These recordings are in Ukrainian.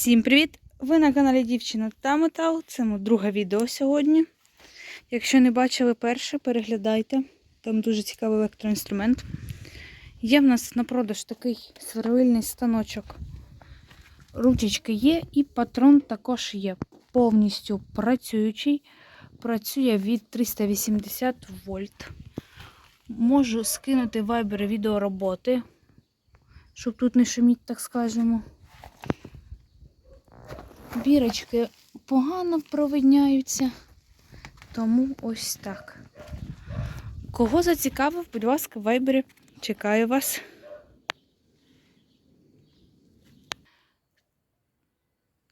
Всім привіт! Ви на каналі Дівчина та Метал. Це моє друге відео сьогодні. Якщо не бачили перше, переглядайте. Там дуже цікавий електроінструмент. Є в нас на продаж такий сверлильний станочок. Ручечки є і патрон також є. Повністю працюючий. Працює від 380 вольт. Можу скинути вайбер відео роботи, щоб тут не шуміть, так скажемо. Бірочки погано провидняються, тому ось так. Кого зацікавив, будь ласка, в вайбері. Чекаю вас.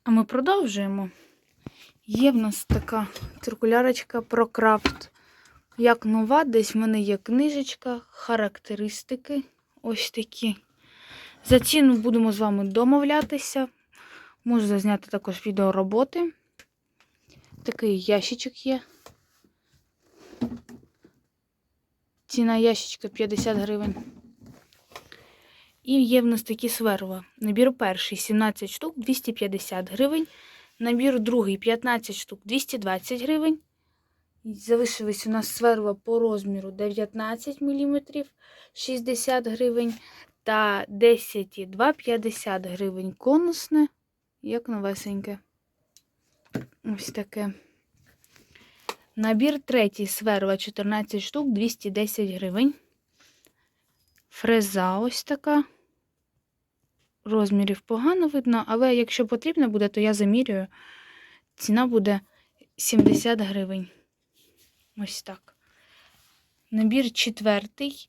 А ми продовжуємо. Є в нас така циркулярочка про крафт. Як нова, десь в мене є книжечка, характеристики. Ось такі. За ціну будемо з вами домовлятися. Можу зазняти також відео роботи. Такий ящичок є. Ціна ящичка 50 гривень. І є в нас такі сверла. Набір перший 17 штук 250 гривень. Набір другий 15 штук 220 гривень. Залишились у нас сверла по розміру 19 мм 60 гривень. Та 10,2 50 гривень конусне як новесеньке. Ось таке. Набір третій сверла 14 штук, 210 гривень. Фреза ось така. Розмірів погано видно, але якщо потрібно буде, то я замірюю. Ціна буде 70 гривень. Ось так. Набір четвертий,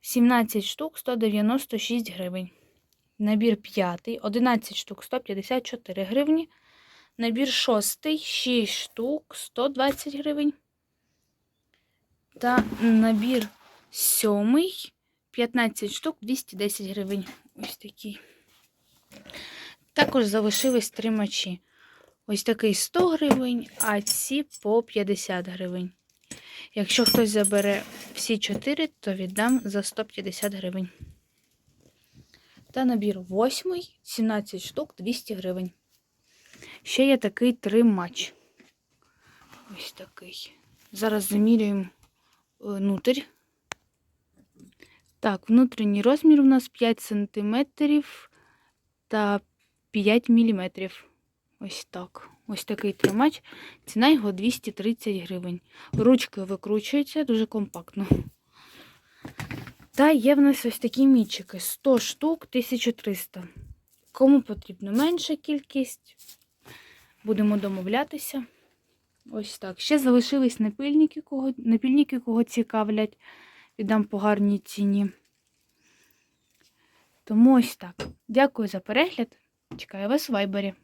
17 штук, 196 гривень. Набір п'ятий, 11 штук 154 гривні. Набір шостий, 6 штук 120 гривень. Та набір сьомий, 15 штук 210 гривень. Ось такий. Також залишились тримачі. Ось такий 100 гривень, а ці по 50 гривень. Якщо хтось забере всі 4, то віддам за 150 гривень. Та набір восьмий, 17 штук, 200 гривень. Ще є такий тримач. Ось такий. Зараз замірюємо внутрь. Так, внутрішній розмір у нас 5 см та 5 мм. Ось так. Ось такий тримач. Ціна його 230 гривень. Ручки викручуються дуже компактно. Та є в нас ось такі мічики. 100 штук, 1300. Кому потрібно менша кількість, будемо домовлятися. Ось так. Ще залишились напильники, кого, напильники, кого цікавлять. Віддам по гарній ціні. Тому ось так. Дякую за перегляд. Чекаю вас у вайбері.